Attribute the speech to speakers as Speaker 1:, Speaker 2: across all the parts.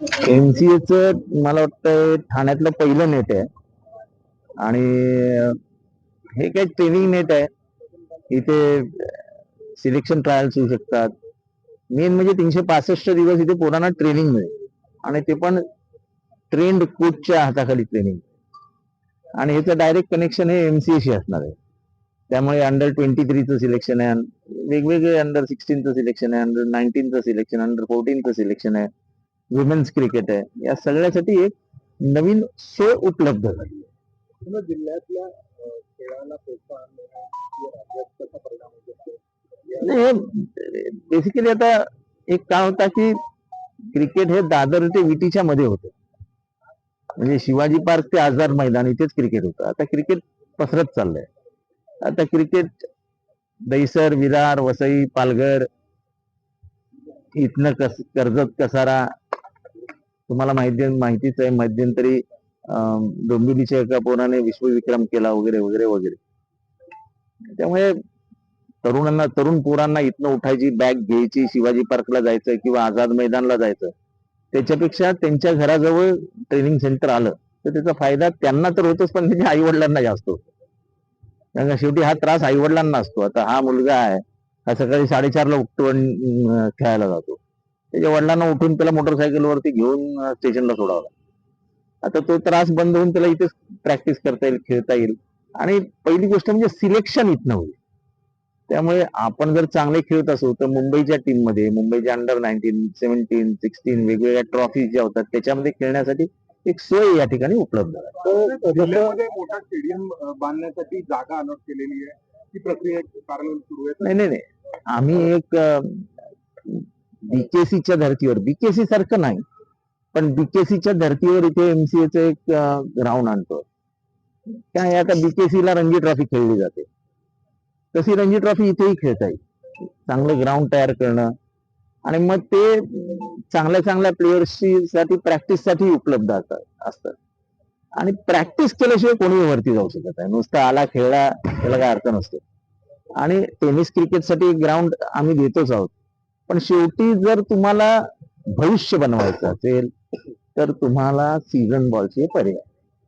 Speaker 1: MCH मला वाटतं ठाण्यातलं पहिलं नेट आहे. आणि हे काही ट्रेनिंग नेट आहे. इथे सिलेक्शन ट्रायल्स होऊ शकतात. मेन म्हणजे तीनशे पासष्ट दिवस इथे पोरांना ट्रेनिंग मिळेल. आणि ते पण ट्रेंड कोचच्या हाताखाली ट्रेनिंग आणि ह्याचं डायरेक्ट कनेक्शन हे एमसीएशी असणार आहे. त्यामुळे अंडर ट्वेंटी थ्रीचं सिलेक्शन आहे. वेगवेगळे अंडर सिक्स्टीनचं सिलेक्शन आहे. अंडर नाईन्टीनचं सिलेक्शन अंडर फोर्टीनचं सिलेक्शन आहे. वुमेन्स क्रिकेट आहे. या सगळ्यासाठी एक नवीन सोय उपलब्ध झाली
Speaker 2: पूर्ण जिल्ह्यातल्या खेळाला प्रोत्साहन शकतो?
Speaker 1: बेसिकली आता एक काय होता की क्रिकेट हे दादर ते विटीच्या मध्ये होतं. म्हणजे शिवाजी पार्क ते आझाद मैदान इथेच क्रिकेट होतं. आता क्रिकेट पसरत चाललंय. आता क्रिकेट दैसर विरार वसई पालघर इथनं कस कर्जत कसारा तुम्हाला माहिती माहितीच आहे मध्यंतरी डोंबिवलीच्या एका पोराने विश्वविक्रम केला वगैरे वगैरे वगैरे. त्यामुळे तरुणांना तरुण पोरांना इथनं उठायची बॅग घ्यायची शिवाजी पार्कला जायचं किंवा आझाद मैदानला जायचं त्याच्यापेक्षा त्यांच्या घराजवळ ट्रेनिंग सेंटर आलं तर त्याचा फायदा त्यांना तर होतोच पण त्यांच्या आई वडिलांना जास्त होतो. कारण का शेवटी हा त्रास आई वडिलांना असतो. आता हा मुलगा आहे हा सकाळी साडेचारला उठतो खेळायला जातो. त्याच्या वडिलांना उठून त्याला मोटरसायकलवरती घेऊन स्टेशनला सोडावं लागतं. आता तो त्रास बंद होऊन त्याला इथेच प्रॅक्टिस करता येईल खेळता येईल. आणि पहिली गोष्ट म्हणजे सिलेक्शन इथनं होईल. त्यामुळे आपण जर चांगले खेळत असू तर मुंबईच्या टीममध्ये मुंबईच्या अंडर नाईन्टीन सेव्हन्टीन सिक्स्टीन वेगवेगळ्या ट्रॉफी ज्या होतात त्याच्यामध्ये खेळण्यासाठी एक सोय या ठिकाणी उपलब्ध आहे.
Speaker 2: मोठा स्टेडियम बांधण्यासाठी जागा अलॉट केलेली आहे. ती प्रक्रिया
Speaker 1: नाही नाही आम्ही एक बीकेसीच्या धर्तीवर बीकेसी सारखं नाही पण बीकेसीच्या धर्तीवर इथे एमसीएच एक ग्राउंड आणतो. काय आता बीकेसीला रणजी ट्रॉफी खेळली जाते. तशी रणजी ट्रॉफी इथेही खेळता येईल. चांगलं ग्राउंड तयार करणं. आणि मग ते चांगल्या चांगल्या प्लेयर्सची साठी प्रॅक्टिससाठी उपलब्ध असतात असतात. आणि प्रॅक्टिस केल्याशिवाय कोणी वरती जाऊ शकत नाही. नुसतं आला खेळला त्याला काय अर्थ नसतो. आणि टेनिस क्रिकेटसाठी ग्राउंड आम्ही देतोच आहोत. पण शेवटी जर तुम्हाला भविष्य बनवायचं असेल तर तुम्हाला सीझन बॉलचे पर्याय.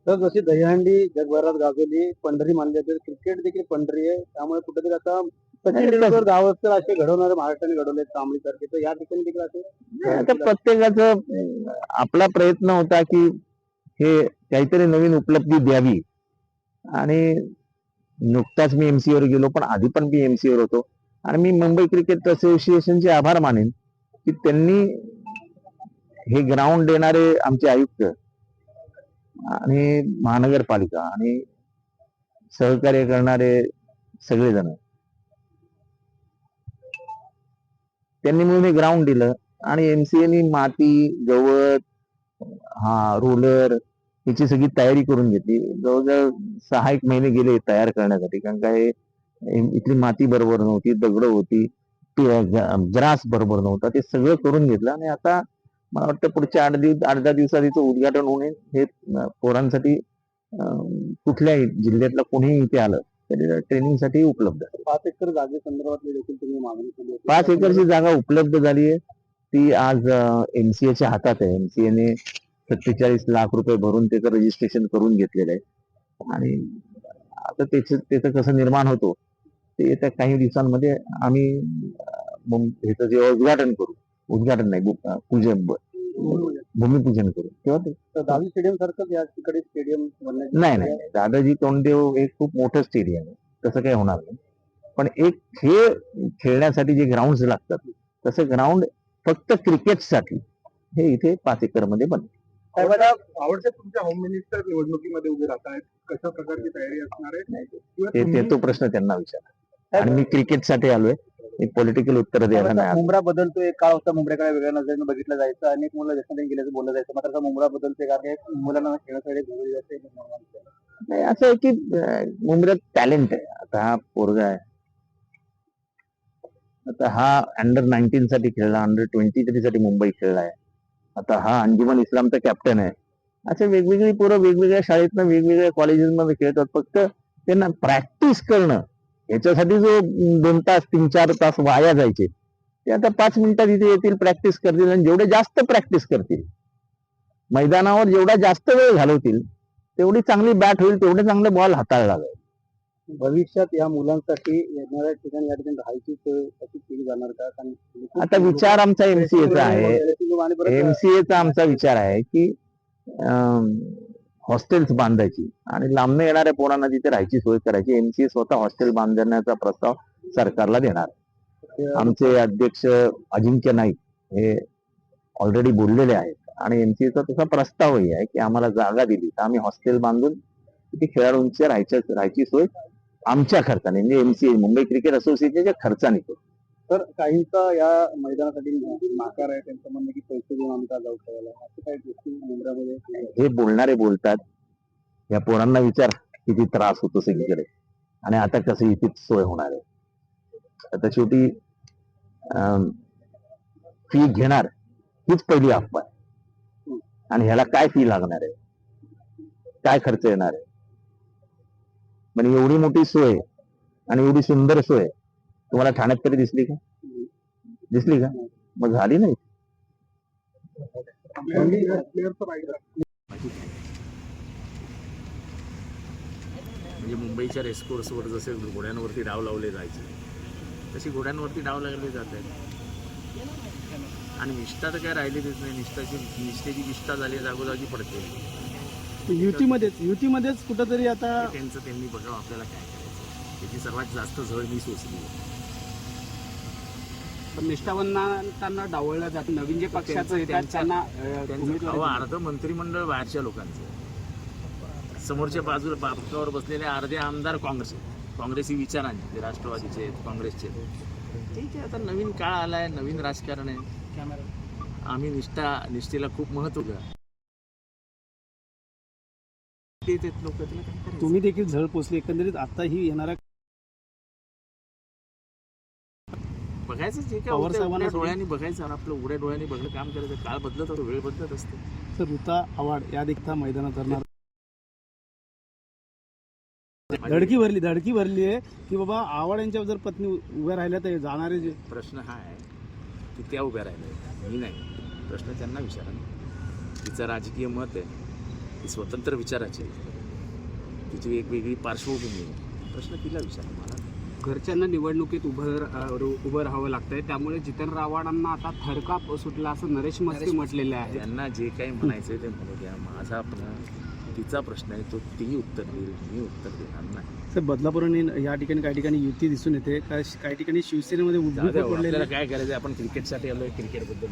Speaker 2: तर जशी दहीहंडी जगभरात गाजवली पंढरी मानली जाते क्रिकेट देखील पंढरी आहे. त्यामुळे कुठेतरी आता सचिन तेंडुलकर गावस्कर असे घडवणारे महाराष्ट्राने घडवले तांबडी सारखे. तर या ठिकाणी देखील असे
Speaker 1: आता प्रत्येकाचा आपला प्रयत्न होता की हे काहीतरी नवीन उपलब्धी द्यावी. आणि नुकताच मी एमसी वर गेलो पण आधी पण मी एमसी वर होतो. आणि मी मुंबई क्रिकेट असोसिएशनचे आभार मानेन की त्यांनी हे ग्राउंड देणारे आमचे आयुक्त आणि महानगरपालिका आणि सहकार्य करणारे सगळेजण. त्यांनी मिळून हे ग्राउंड दिलं आणि एमसीएनी माती गवत हा रोलर याची सगळी तयारी करून घेतली. जवळजवळ सहा एक महिने गेले तयार करण्यासाठी. कारण काय इथली माती बरोबर नव्हती दगड होती ग्रास बरोबर नव्हता ते सगळं करून घेतलं आणि आता मला वाटतं पुढच्या आठ दिवस आठ दहा दिवसात याचं उद्घाटन होणे हे पोरांसाठी कुठल्याही जिल्ह्यातलं कोणीही इथे आलं तरी ट्रेनिंगसाठी उपलब्ध आहे.
Speaker 2: पाच एकर जागे संदर्भातली देखील तुम्ही मागणी केली.
Speaker 1: पाच एकरची जागा उपलब्ध झाली आहे. ती आज एमसीएच्या हातात आहे. एमसीएने सत्तेचाळीस लाख रुपये भरून त्याचं रजिस्ट्रेशन करून घेतलेलं आहे. आणि आता त्याचं त्याचं कसं निर्माण होतो ते येत्या काही दिवसांमध्ये आम्ही ह्याचं जेव्हा उद्घाटन करू. उद्घाटन नाही पूजन भूमिपूजन करू. तेव्हा ते
Speaker 2: स्टेडियम सारखंच या ठिकाणी स्टेडियम
Speaker 1: नाही नाही. दादाजी तोंडदेव हे खूप मोठं स्टेडियम आहे. तसं काही होणार नाही. पण एक खेळ खेळण्यासाठी जे ग्राउंड लागतात तसं ग्राउंड फक्त क्रिकेटसाठी हे इथे पाच एकरमध्ये बनतं
Speaker 2: आवडते तुमच्या होम मिनिस्टर निवडणुकीमध्ये उभे राहत आहेत कशा प्रकारची तयारी असणार आहे?
Speaker 1: तो प्रश्न त्यांना विचार. आणि मी क्रिकेटसाठी आलोय. मी पॉलिटिकल उत्तर द्यायला नाही.
Speaker 2: मुंबरा बदलतो एक काळ होता? मुंबईकडे वेगळ्या नजरेने बघितलं जायचं. अनेक मुलं देशाने गेल्याचं बोललं जायचं. मात्र मुंबरा बदलते कारण मुलांना खेळासाठी घरी जाते
Speaker 1: नाही असं आहे की मुंबईत टॅलेंट आहे. आता हा पोरगा आहे. आता हा अंडर नाईन्टीन साठी खेळला अंडर ट्वेंटी थ्री साठी मुंबई खेळलाय आता हा अंजुमन इस्लामचा कॅप्टन आहे. असे वेगवेगळी पोरं वेगवेगळ्या शाळेतनं वेगवेगळ्या कॉलेजेसमध्ये खेळतात. फक्त त्यांना प्रॅक्टिस करणं याच्यासाठी जो दोन तास तीन चार तास वाया जायचे ते आता पाच मिनिटात इथे येतील प्रॅक्टिस करतील आणि जेवढे जास्त प्रॅक्टिस करतील मैदानावर जेवढा जास्त वेळ घालवतील तेवढी चांगली बॅट होईल तेवढे चांगले बॉल हाताळला जाईल.
Speaker 2: भविष्यात या मुलांसाठी येणाऱ्या ठिकाणी या ठिकाणी राहायची सोय केली जाणार का? कारण
Speaker 1: आता विचार आमचा एमसीएचा आहे. एमसीएचा आमचा विचार आहे की हॉस्टेल्स बांधायची. आणि लांबनं येणाऱ्या पोरांना तिथे राहायची सोय करायची. एमसीए स्वतः हॉस्टेल बांधण्याचा प्रस्ताव सरकारला देणार. आमचे अध्यक्ष अजिंक्य नाईक हे ऑलरेडी बोललेले आहेत. आणि एमसीएचा तसा प्रस्तावही आहे की आम्हाला जागा दिली. तर आम्ही हॉस्टेल बांधून तिथे खेळाडूंच्या राहायच्या राहायची सोय आमच्या खर्चाने. म्हणजे एमसीए मुंबई क्रिकेट असोसिएशनच्या खर्चाने. करू.
Speaker 2: तर काहींचा या मैदानासाठी नाकार आहे त्यांचं म्हणणं की पैसे देऊन आम्ही का जाऊ खेळायला? असं काही गोष्टी मुंबईमध्ये
Speaker 1: हे बोलणारे बोलतात. या पोरांना विचार किती त्रास होतो सगळीकडे. आणि आता कसं इथे सोय होणार आहे. आता शेवटी फी घेणार हीच पहिली अफवा आहे आणि ह्याला काय फी लागणार आहे? काय खर्च येणार आहे? पण एवढी मोठी सोय आणि एवढी सुंदर सोय तुम्हाला ठाण्यात तरी दिसली का? दिसली का? मग झाली नाही.
Speaker 3: म्हणजे मुंबईच्या रेसकोर्सवर जसे घोड्यांवरती डाव लावले जायचे तशी घोड्यांवरती डाव लागले जात आहेत. आणि निष्ठा तर काय राहिलेलीच नाही. निष्ठाची निष्ठेची निष्ठा झाली जागोजागी पडते.
Speaker 2: युतीमध्येच युतीमध्येच कुठंतरी आता
Speaker 3: त्यांचं त्यांनी बघावं आपल्याला काय करायचं. त्याची सर्वात जास्त झळ मी सोचली
Speaker 4: निष्ठावंतांना डावळलं जातं नवीन जे पक्षाचं येतात त्यांना
Speaker 3: अहो. अर्ध मंत्रिमंडळ बाहेरच्या लोकांचं समोरच्या बाजूला बापकावर बसलेले अर्धे आमदार काँग्रेस काँग्रेसी विचारांचे ते राष्ट्रवादीचे आहेत काँग्रेसचे आहेत. ठीक आहे आता नवीन काळ आलाय नवीन राजकारण आहे आम्ही निष्ठा निष्ठेला खूप महत्त्व द्या लोक त्याला काय करायचं?
Speaker 4: तुम्ही देखील झळ पोचली एकंदरीत आता ही येणाऱ्या
Speaker 3: बघायचं जे काय
Speaker 4: पवार
Speaker 3: होतंय,
Speaker 4: साहेबांना
Speaker 3: उघड्या डोळ्यांनी बघायचं आणि आपलं उघड्या डोळ्यांनी बघणं काम करायचं. काळ बदलत असतो वेळ बदलत असते.
Speaker 4: तर ऋता आव्हाड या देखता मैदानात धरणार. धडकी भरली धडकी भरली आहे की बाबा आव्हाड यांच्या जर पत्नी उभ्या राहिल्या तर जाणारे जे
Speaker 3: प्रश्न हा आहे की त्या उभ्या राहिल्या मी नाही. प्रश्न त्यांना विचारा ना. तिचं राजकीय मत आहे. ती स्वतंत्र विचाराची आहे. तिची एक वेगळी पार्श्वभूमी आहे. प्रश्न तिला विचारा मला.
Speaker 4: घरच्यांना निवडणुकीत उभं उभं राहावं लागतंय. त्यामुळे जितेंद्र आव्हाडांना आता थरकाप सुटला असं नरेश मस्के म्हटलेले आहे
Speaker 3: त्यांना जे काही म्हणायचं ते म्हणू द्या. माझा आपला तिचा प्रश्न आहे तो तीही उत्तर देईल मी उत्तर देणार नाही.
Speaker 4: तर बदलापूर आणि या ठिकाणी काही ठिकाणी युती दिसून येते. काही काही ठिकाणी शिवसेनेमध्ये
Speaker 3: काय करायचं आपण क्रिकेटसाठी आलोय क्रिकेटबद्दल